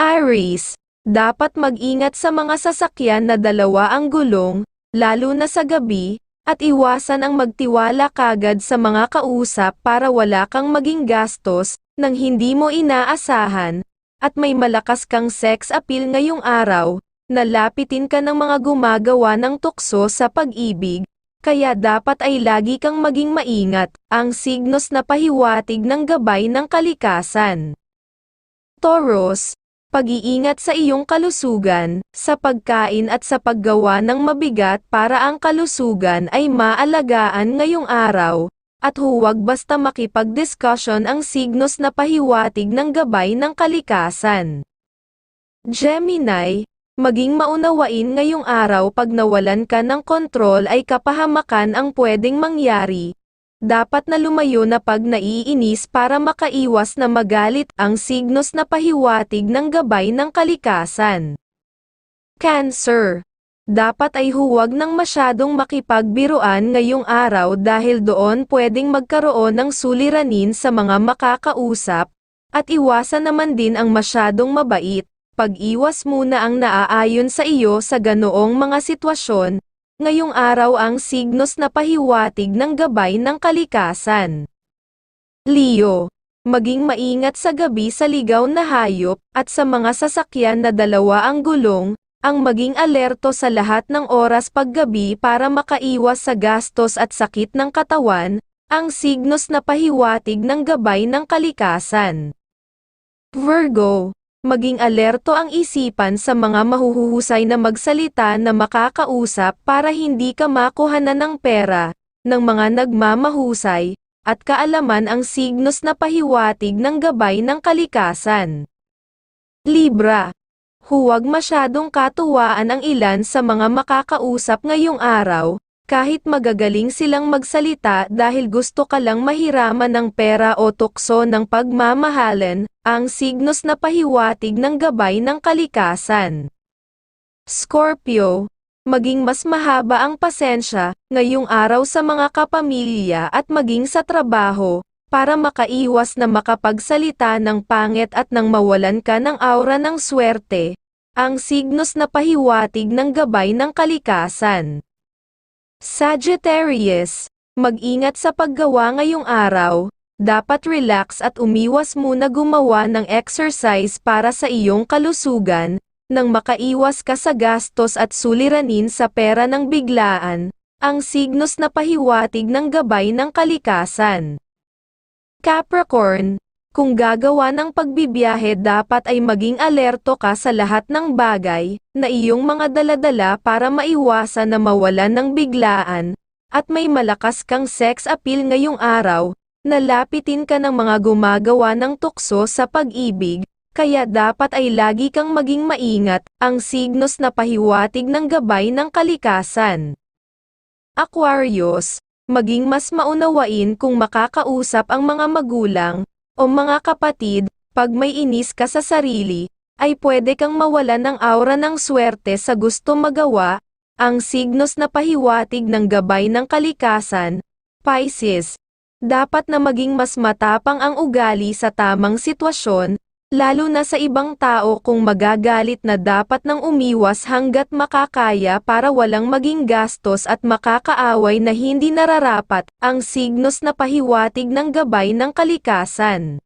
Aries, dapat mag-ingat sa mga sasakyan na dalawa ang gulong, lalo na sa gabi, at iwasan ang magtiwala kagad sa mga kausap para wala kang maging gastos, nang hindi mo inaasahan, at may malakas kang sex appeal ngayong araw, nalapitin ka ng mga gumagawa ng tukso sa pag-ibig, kaya dapat ay lagi kang maging maingat, ang signos na pahiwatig ng gabay ng kalikasan. Taurus, pag-iingat sa iyong kalusugan, sa pagkain at sa paggawa ng mabigat para ang kalusugan ay maalagaan ngayong araw, at huwag basta makipag-discussion ang signos na pahiwatig ng gabay ng kalikasan. Gemini, maging maunawain ngayong araw pag nawalan ka ng kontrol ay kapahamakan ang pwedeng mangyari, dapat na lumayo na pag naiinis para makaiwas na magalit ang signos na pahiwatig ng gabay ng kalikasan. Cancer. Dapat ay huwag nang masyadong makipagbiruan ngayong araw dahil doon pwedeng magkaroon ng suliranin sa mga makakausap, at iwasan naman din ang masyadong mabait, pag-iwas muna ang naaayon sa iyo sa ganoong mga sitwasyon, ngayong araw ang signos na pahiwatig ng gabay ng kalikasan. Leo, maging maingat sa gabi sa ligaw na hayop at sa mga sasakyan na dalawa ang gulong, ang maging alerto sa lahat ng oras paggabi para makaiwas sa gastos at sakit ng katawan, ang signos na pahiwatig ng gabay ng kalikasan. Virgo, maging alerto ang isipan sa mga mahuhusay na magsalita na makakausap para hindi ka makuhanan ng pera, ng mga nagmamahusay, at kaalaman ang signos na pahiwatig ng gabay ng kalikasan. Libra, huwag masyadong katuwaan ang ilan sa mga makakausap ngayong araw, kahit magagaling silang magsalita dahil gusto ka lang mahiraman ng pera o tukso ng pagmamahalan, ang signos na pahiwatig ng gabay ng kalikasan. Scorpio, maging mas mahaba ang pasensya, ngayong araw sa mga kapamilya at maging sa trabaho, para makaiwas na makapagsalita ng pangit at nang mawalan ka ng aura ng swerte, ang signos na pahiwatig ng gabay ng kalikasan. Sagittarius, mag-ingat sa paggawa ngayong araw, dapat relax at umiwas muna gumawa ng exercise para sa iyong kalusugan, nang makaiwas ka sa gastos at suliranin sa pera ng biglaan, ang signos na pahiwatig ng gabay ng kalikasan. Capricorn, kung gagawa ng pagbibiyahe dapat ay maging alerto ka sa lahat ng bagay na iyong mga daladala para maiwasan na mawalan ng biglaan, at may malakas kang sex appeal ngayong araw, nalapitin ka ng mga gumagawa ng tukso sa pag-ibig, kaya dapat ay lagi kang maging maingat, ang signos na pahiwatig ng gabay ng kalikasan. Aquarius, maging mas maunawain kung makakausap ang mga magulang, o mga kapatid, pag may inis ka sa sarili, ay pwede kang mawalan ng aura ng swerte sa gusto magawa, ang signos na pahiwatig ng gabay ng kalikasan, Pisces. Dapat na maging mas matapang ang ugali sa tamang sitwasyon, lalo na sa ibang tao kung magagalit na dapat nang umiwas hanggat makakaya para walang maging gastos at makakaaway na hindi nararapat, ang signos na pahiwatig ng gabay ng kalikasan.